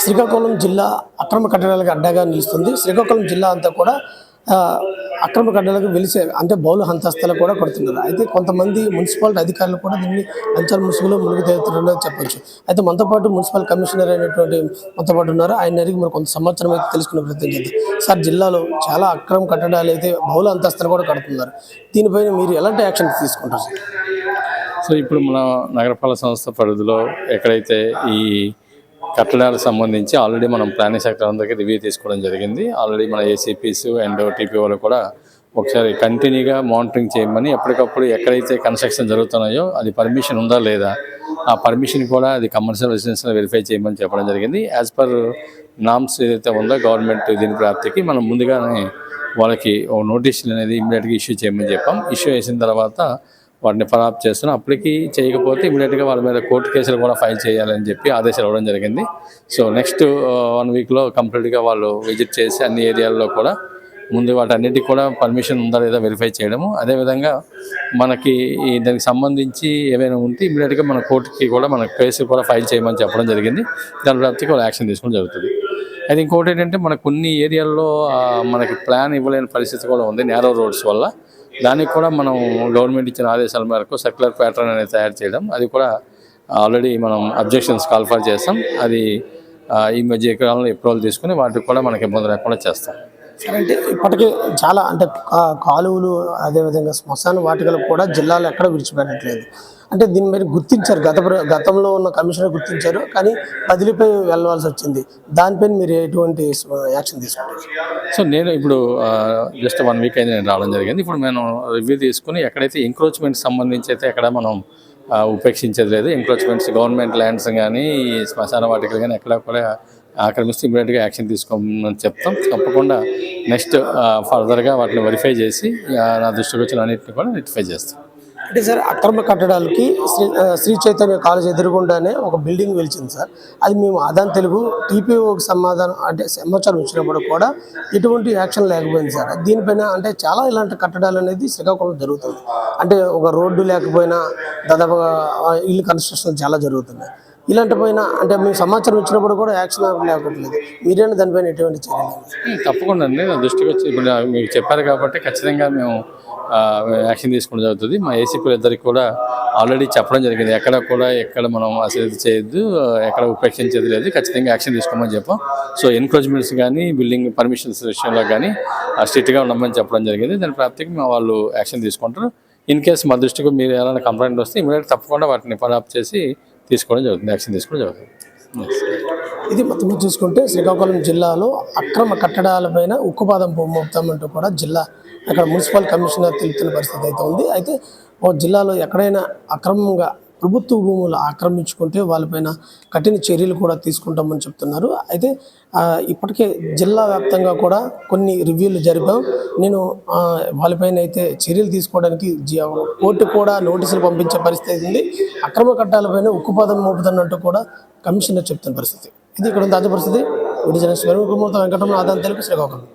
శ్రీకాకుళం జిల్లా అక్రమ కట్టడాలకు అడ్డాగా నిలుస్తుంది. శ్రీకాకుళం జిల్లా అంతా కూడా అక్రమ కట్టడాలకు వెలిసే అంటే బౌలు హంతస్తులు కూడా కొడుతున్నారు అయితే కొంతమంది మున్సిపాలిటీ అధికారులు కూడా దీన్ని లంచాల ముసుగులో మునిగి తేలుతున్నారని చెప్పొచ్చు. అయితే మనతో పాటు మున్సిపల్ కమిషనర్ అయినటువంటి మనతో పాటు ఉన్నారు. ఆయన అడిగి మరి కొంత సమాచారం అయితే తెలుసుకునే ప్రయత్నం చేద్దాం. సార్ జిల్లాలో చాలా అక్రమ కట్టడాలు అయితే బౌల అంతస్తులు కూడా కడుతున్నారు. దీనిపైన మీరు ఎలాంటి యాక్షన్ తీసుకుంటారు సార్? సో ఇప్పుడు మన నగరపాలక సంస్థ పరిధిలో ఎక్కడైతే ఈ కట్టడాలకు సంబంధించి ఆల్రెడీ మనం ప్లానింగ్ సెక్టర్ అందరికీ రివ్యూ తీసుకోవడం జరిగింది. ఆల్రెడీ మన ఏసీపీస్ అండ్ టీపీ వాళ్ళు కూడా ఒకసారి కంటిన్యూగా మానిటరింగ్ చేయమని ఎప్పటికప్పుడు ఎక్కడైతే కన్స్ట్రక్షన్ జరుగుతున్నాయో అది పర్మిషన్ ఉందా లేదా ఆ పర్మిషన్ కూడా అది కమర్షియల్ రెసిడెన్షియల్ వెరిఫై చేయమని చెప్పడం జరిగింది. యాజ్ పర్ నామ్స్ ఏదైతే ఉందో గవర్నమెంట్ దీని ప్రాప్తికి మనం ముందుగానే వాళ్ళకి ఓ నోటీసులు అనేది ఇమ్మీడియట్గా ఇష్యూ చేయమని చెప్పాం. ఇష్యూ చేసిన తర్వాత వాటిని ఫలాప్ చేస్తున్నాం. అప్పటికి చేయకపోతే ఇమీడియట్గా వాళ్ళ మీద కోర్టు కేసులు కూడా ఫైల్ చేయాలని చెప్పి ఆదేశాలు ఇవ్వడం జరిగింది. సో నెక్స్ట్ uh, వన్ వీక్లో కంప్లీట్గా వాళ్ళు విజిట్ చేసి అన్ని ఏరియాల్లో కూడా ముందు వాటన్నిటికి కూడా పర్మిషన్ ఉందా లేదా వెరిఫై చేయడము. అదేవిధంగా మనకి దానికి సంబంధించి ఏమైనా ఉంటే ఇమీడియట్గా మన కోర్టుకి కూడా మన కేసు కూడా ఫైల్ చేయమని చెప్పడం జరిగింది. దాని ప్రాప్తికి వాళ్ళు యాక్షన్ తీసుకోవడం జరుగుతుంది. అయితే ఇంకోటి ఏంటంటే మనకు కొన్ని ఏరియాల్లో మనకి ప్లాన్ ఇవ్వలేని పరిస్థితి కూడా ఉంది నేరో రోడ్స్ వల్ల. దానికి కూడా మనం గవర్నమెంట్ ఇచ్చిన ఆదేశాల మేరకు సర్క్యులర్ ప్యాటర్న్ అనేది తయారు చేయడం. అది కూడా ఆల్రెడీ మనం అబ్జెక్షన్స్ కాల్ఫర్ చేస్తాం. అది ఈ మధ్య ఎకరాలను ఎప్రోల్ తీసుకుని వాటికి కూడా మనకి ఇబ్బంది లేకుండా చేస్తాం. సరే అంటే ఇప్పటికే చాలా అంటే కాలువలు అదేవిధంగా శ్మశాన వాటికలు కూడా జిల్లాలో ఎక్కడ విడిచిపెట్టట్లేదు. అంటే దీని మీద గుర్తించారు గత ప్ర- గతంలో ఉన్న కమిషనర్ గుర్తించారు కానీ బదిలీపై వెళ్ళవలసి వచ్చింది. దానిపైన మీరు ఎటువంటి యాక్షన్ తీసుకుంటారు? సో నేను ఇప్పుడు జస్ట్ వన్ వీక్ అయితే నేను రావడం జరిగింది. ఇప్పుడు నేను రివ్యూ తీసుకుని ఎక్కడైతే ఎంక్రోచ్మెంట్ సంబంధించి అయితే ఎక్కడ మనం ఉపేక్షించేది లేదు. ఎంక్రోచ్మెంట్స్ గవర్నమెంట్ ల్యాండ్స్ కానీ శ్మశాన వాటికలు కానీ ఎక్కడ కూడా ఆక్రమిస్తే ఇమీడియట్గా యాక్షన్ తీసుకోమని చెప్తాం. తప్పకుండా నెక్స్ట్ ఫర్దర్గా వాటిని వెరిఫై చేసి నా దృష్టికి వచ్చిన అన్నింటిని కూడా రెక్టిఫై చేస్తాం. అంటే సార్ అక్రమ కట్టడాలకి శ్రీ శ్రీ చైతన్య కాలేజ్ ఎదురుగుండానే ఒక బిల్డింగ్ వెలిచింది సార్. అది మేము అదాన్ తెలుగు టీపీఓకి సమాధానం అంటే సమాచారం ఇచ్చినప్పుడు కూడా ఎటువంటి యాక్షన్ లేకపోయింది సార్. దీనిపైన అంటే చాలా ఇలాంటి కట్టడాలు అనేది శ్రీకాకుళం జరుగుతుంది. అంటే ఒక రోడ్డు లేకపోయినా దాదాపుగా ఇల్లు కన్స్ట్రక్షన్ చాలా జరుగుతున్నాయి ఇలాంటి పైన అంటే మేము సమాచారం ఇచ్చినప్పుడు కూడా యాక్షన్ లేకపోవట్లేదు. మీరేనా దానిపైన ఎటువంటి చర్యలు తప్పకుండా అండి. నా దృష్టికి వచ్చి ఇప్పుడు మీకు చెప్పారు కాబట్టి ఖచ్చితంగా మేము యాక్షన్ తీసుకోవడం జరుగుతుంది. మా ఏసీపీలు ఇద్దరికి కూడా ఆల్రెడీ చెప్పడం జరిగింది. ఎక్కడ కూడా ఎక్కడ మనం అసలు చేయొద్దు ఎక్కడ ఉపేక్షించేది లేదు. ఖచ్చితంగా యాక్షన్ తీసుకోమని చెప్పాం. సో ఎన్క్రోచ్మెంట్స్ కానీ బిల్డింగ్ పర్మిషన్స్ విషయంలో కానీ స్ట్రిక్ట్గా ఉండమని చెప్పడం జరిగింది. దాని ప్రాప్తికి మా వాళ్ళు యాక్షన్ తీసుకుంటారు. ఇన్ కేసు మా దృష్టికి మీరు ఏమైనా కంప్లైంట్ వస్తే ఇమీడియట్ తప్పకుండా వాటిని ఫాలోఅప్ చేసి తీసుకోవడం జరుగుతుంది యాక్షన్ తీసుకోవడం జరుగుతుంది. ఇది మొత్తం చూసుకుంటే శ్రీకాకుళం జిల్లాలో అక్రమ కట్టడాలపైన ఉక్కుపాదం మోపుతామంటూ కూడా జిల్లా అక్కడ మున్సిపల్ కమిషనర్ తెలుపుతున్న పరిస్థితి అయితే ఉంది. అయితే ఓ జిల్లాలో ఎక్కడైనా అక్రమంగా ప్రభుత్వ భూములు ఆక్రమించుకుంటే వాళ్ళపైన కఠిన చర్యలు కూడా తీసుకుంటామని చెప్తున్నారు. అయితే ఇప్పటికే జిల్లా వ్యాప్తంగా కూడా కొన్ని రివ్యూలు జరిపాం. నేను వాళ్ళపైన అయితే చర్యలు తీసుకోవడానికి కోర్టు కూడా నోటీసులు పంపించే పరిస్థితి ఉంది. అక్రమ కట్టాలపైన ఉక్కుపాదం మోపుతున్నట్టు కూడా కమిషనర్ చెప్తున్న పరిస్థితి. ఇది ఇక్కడ ఉన్న తాజా పరిస్థితి. విడిజన స్వరూపమూర్త వెంకటరమణ ఆదాయం తెలుపు శ్రీకాకుళం.